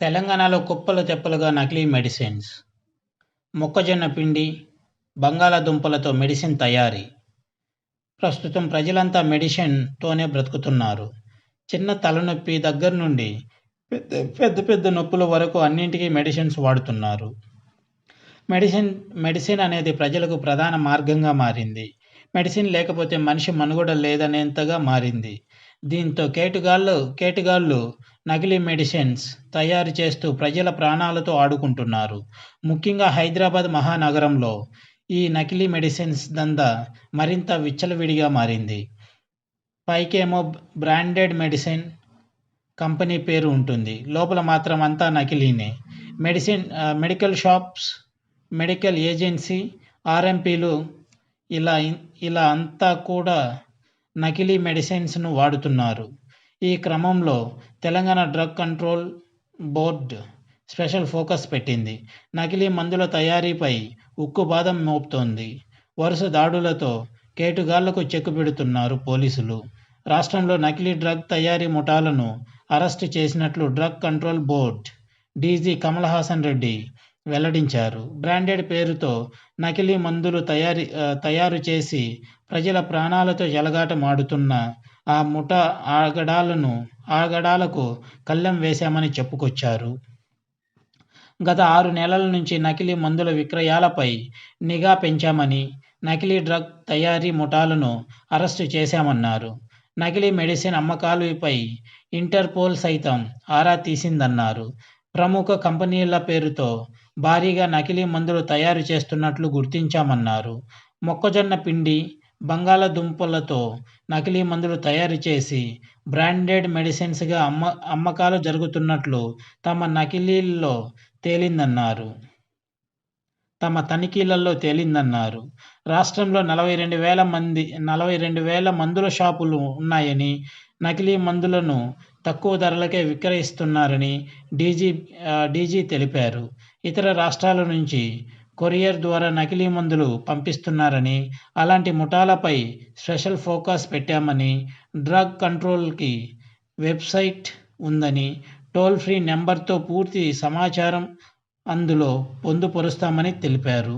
తెలంగాణలో కుప్పలు తెప్పలుగా నకిలీ మెడిసిన్స్. మొక్కజొన్న పిండి బంగాళాదుంపలతో మెడిసిన్ తయారీ. ప్రస్తుతం ప్రజలంతా మెడిసిన్తోనే బ్రతుకుతున్నారు. చిన్న తలనొప్పి దగ్గర నుండి పెద్ద పెద్ద పెద్ద నొప్పుల వరకు అన్నింటికీ మెడిసిన్స్ వాడుతున్నారు. మెడిసిన్ మెడిసిన్ అనేది ప్రజలకు ప్రధాన మార్గంగా మారింది. మెడిసిన్ లేకపోతే మనిషి మనుగడ లేదనేంతగా మారింది. దీంతో కేటుగాళ్ళు కేటుగాళ్ళు నకిలీ మెడిసిన్స్ తయారు చేస్తూ ప్రజల ప్రాణాలతో ఆడుకుంటున్నారు. ముఖ్యంగా హైదరాబాద్ మహానగరంలో ఈ నకిలీ మెడిసిన్స్ దందా మరింత విచ్చలవిడిగా మారింది. పైకేమో బ్రాండెడ్ మెడిసిన్ కంపెనీ పేరు ఉంటుంది. లోపల మాత్రం అంతా నకిలీనే. Medicine medical shops medical agency ఆర్ఎంపీలు ఇలా ఇలా అంతా కూడా నకిలీ మెడిసిన్స్ను వాడుతున్నారు. ఈ క్రమంలో Telangana drug control board special focus పెట్టింది. నకిలీ మందుల తయారీపై ఉక్కుబాదం మోపుతోంది. వరుస దాడులతో కేటుగాళ్ళకు చెక్కు పెడుతున్నారు పోలీసులు. రాష్ట్రంలో నకిలీ డ్రగ్ తయారీ ముఠాలను అరెస్టు చేసినట్లు drug control board DG Kamal Haasan Reddy వెల్లడించారు. బ్రాండెడ్ పేరుతో నకిలీ మందులు తయారీ తయారు చేసి ప్రజల ప్రాణాలతో చెలగాటమాడుతున్న ఆ ముఠ ఆగడాలను ఆగడాలకు కళ్ళెం వేశామని చెప్పుకొచ్చారు. గత ఆరు నెలల నుంచి నకిలీ మందుల విక్రయాలపై నిఘా పెంచామని నకిలీ డ్రగ్ తయారీ ముఠాలను అరెస్టు చేశామన్నారు. నకిలీ మెడిసిన్ అమ్మకాలపై ఇంటర్పోల్ సైతం ఆరా తీసిందన్నారు. ప్రముఖ కంపెనీల పేరుతో భారీగా నకిలీ మందులు తయారు చేస్తున్నట్లు గుర్తించామన్నారు. మొక్కజొన్న పిండి బంగాళదుంపలతో నకిలీ మందులు తయారు చేసి బ్రాండెడ్ మెడిసిన్స్గా అమ్మ అమ్మకాలు జరుగుతున్నట్లు తమ నకిలీల్లో తేలిందన్నారు. తమ తనిఖీలలో తేలిందన్నారు. రాష్ట్రంలో నలభై రెండు వేల మంది నలభై రెండు వేల మందుల షాపులు ఉన్నాయని నకిలీ మందులను తక్కువ ధరలకే విక్రయిస్తున్నారని డీజీ డీజీ తెలిపారు. ఇతర రాష్ట్రాల నుంచి కొరియర్ ద్వారా నకిలీ మందులు పంపిస్తున్నారని అలాంటి ముఠాలపై స్పెషల్ ఫోకస్ పెట్టామని డ్రగ్ కంట్రోల్కి వెబ్సైట్ ఉందని టోల్ ఫ్రీ నెంబర్తో పూర్తి సమాచారం అందులో పొందుపరుస్తామని తెలిపారు.